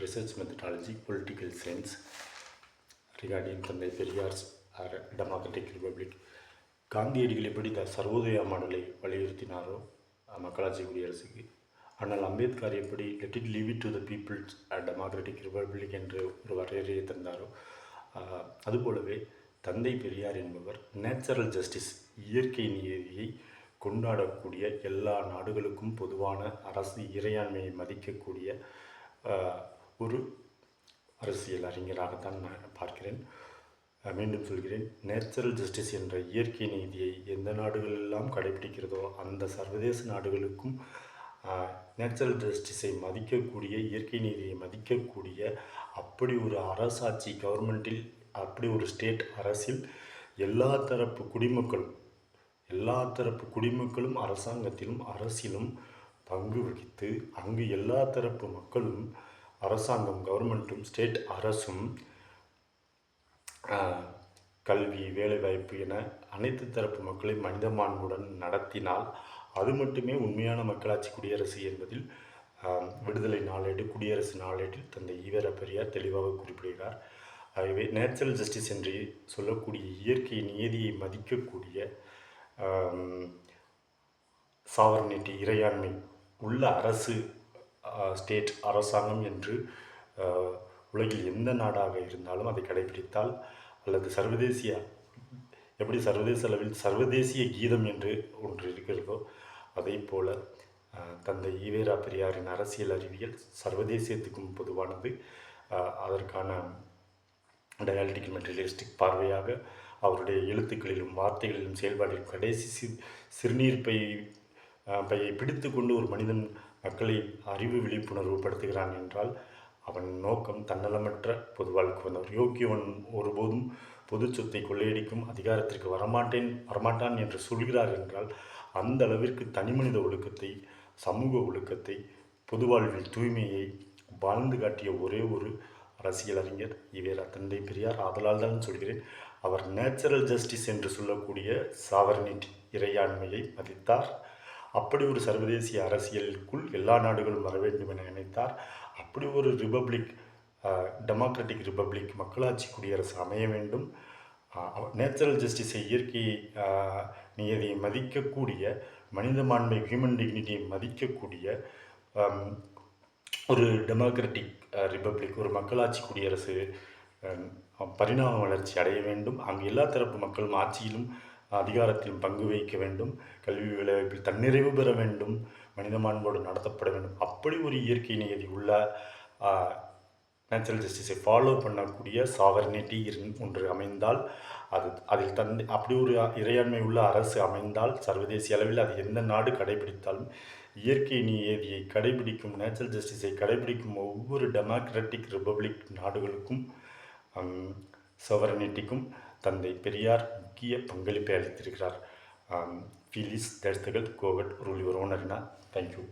research methodology, political science regarding தந்தை Periyar's R democratic republic காந்தியடிகள் எப்படி இந்த சர்வோதய மாடலை வலியுறுத்தினாரோ மக்களாட்சி குடியரசுக்கு ஆனால் அம்பேத்கர் எப்படி let it leave it to the people's democratic republic என்று ஒரு வரையறையை தந்தாரோ அதுபோலவே தந்தை பெரியார் என்பவர் நேச்சுரல் ஜஸ்டிஸ் இயற்கை நீதியை கொண்டாடக்கூடிய எல்லா நாடுகளுக்கும் பொதுவான அரசு இறையாண்மையை மதிக்கக்கூடிய ஒரு அரசியல் அறிஞராகத்தான் நான் பார்க்கிறேன். மீண்டும் சொல்கிறேன். நேச்சுரல் ஜஸ்டிஸ் என்ற இயற்கை நீதியை எந்த நாடுகளெல்லாம் கடைபிடிக்கிறதோ அந்த சர்வதேச நாடுகளுக்கும் நேச்சுரல் ஜஸ்டிஸை மதிக்கக்கூடிய இயற்கை நீதியை மதிக்கக்கூடிய அப்படி ஒரு அரசாட்சி கவர்மெண்ட்டில் அப்படி ஒரு ஸ்டேட் அரசில் எல்லா தரப்பு குடிமக்களும் எல்லா தரப்பு குடிமக்களும் அரசாங்கத்திலும் அரசிலும் பங்கு வகித்து அங்கு எல்லா தரப்பு மக்களும் அரசாங்கம் கவர்மெண்ட்டும் ஸ்டேட் அரசும் கல்வி வேலைவாய்ப்பு என அனைத்து தரப்பு மக்களையும் மனித மாண்புடன் நடத்தினால் அது மட்டுமே உண்மையான மக்களாட்சி குடியரசு என்பதில் விடுதலை நாளேடு குடியரசு நாளேட்டில் தந்தை ஈவர பெரியார் தெளிவாக குறிப்பிடுகிறார். ஆகவே நேச்சுரல் ஜஸ்டிஸ் என்று சொல்லக்கூடிய இயற்கை நியதியை மதிக்கக்கூடிய சாவர்னிட்டி இறையாண்மை உள்ள அரசு ஸ்டேட் அரசாங்கம் என்று உலகில் எந்த நாடாக இருந்தாலும் அதை கடைபிடித்தால் அல்லது சர்வதேசிய எப்படி சர்வதேச அளவில் சர்வதேசிய கீதம் என்று ஒன்று இருக்கிறதோ அதை போல தந்தை ஈவேரா பெரியாரின் அரசியல் அறிவியல் சர்வதேசியத்துக்கும் பொதுவானது. அதற்கான டயாலிட்டிக் மெட்டீரியலிஸ்டிக் பார்வையாக அவருடைய எழுத்துக்களிலும் வார்த்தைகளிலும் செயல்பாட்டிலும் கடைசி சி சிறுநீர்ப்பை பையை பிடித்து கொண்டு ஒரு மனிதன் மக்களை அறிவு விழிப்புணர்வு படுத்துகிறான் என்றால் அவன் நோக்கம் தன்னலமற்ற பொது வாழ்க்கை வந்தவர். யோக்கியவன் ஒருபோதும் பொது சொத்தை கொள்ளையடிக்கும் அதிகாரத்திற்கு வரமாட்டேன் வரமாட்டான் என்று சொல்கிறார் என்றால் அந்த அளவிற்கு தனிமனித ஒழுக்கத்தை சமூக ஒழுக்கத்தை பொது வாழ்வில் தூய்மையை வாழ்ந்து காட்டிய ஒரே ஒரு அரசியல் அறிஞர் தந்தை பெரியார். ஆதலால் தான் சொல்கிறேன் அவர் நேச்சுரல் ஜஸ்டிஸ் என்று சொல்லக்கூடிய சாவர்னிட்டி இறையாண்மையை மதித்தார். அப்படி ஒரு சர்வதேசிய அரசியலுக்குள் எல்லா நாடுகளும் வர வேண்டும் என நினைத்தார். அப்படி ஒரு ரிபப்ளிக் டெமோக்ராட்டிக் ரிபப்ளிக் மக்களாட்சி குடியரசு அமைய வேண்டும். நேச்சுரல் ஜஸ்டிஸை இயற்கை ஆஹ், நியதியை மதிக்கக்கூடிய மனிதமான்மை ஹியூமன் டிக்னிட்டியை மதிக்கக்கூடிய ஒரு டெமோக்ராட்டிக் ரிபப்ளிக் ஒரு மக்களாட்சி குடியரசு பரிணாம வளர்ச்சி அடைய வேண்டும். அங்கு எல்லா தரப்பு மக்களும் ஆட்சியிலும் அதிகாரத்திலும் பங்கு வகிக்க வேண்டும் கல்வி வேலைவாய்ப்பில் தன்னிறைவு பெற வேண்டும் மனித மாண்போடு நடத்தப்பட வேண்டும். அப்படி ஒரு இயற்கை நியதி உள்ள நேச்சுரல் ஜஸ்டிஸை ஃபாலோ பண்ணக்கூடிய சாவர்னிட்டி ஒன்று அமைந்தால் அது அதில் தந்தை அப்படி ஒரு இறையாண்மை உள்ள அரசு அமைந்தால் சர்வதேச அளவில் அது எந்த நாடு கடைபிடித்தாலும் இயற்கை நியதியை கடைபிடிக்கும் நேச்சுரல் ஜஸ்டிஸை கடைபிடிக்கும் ஒவ்வொரு டெமோக்ராட்டிக் ரிப்பப்ளிக் நாடுகளுக்கும் சவரனிட்டிக்கும் தந்தை பெரியார் முக்கிய பங்களிப்பை அளித்திருக்கிறார். ஃபீலிஸ் தடுத்துகள் கோவட் ரூல் யுவர் ஓனர்னா தேங்க்யூ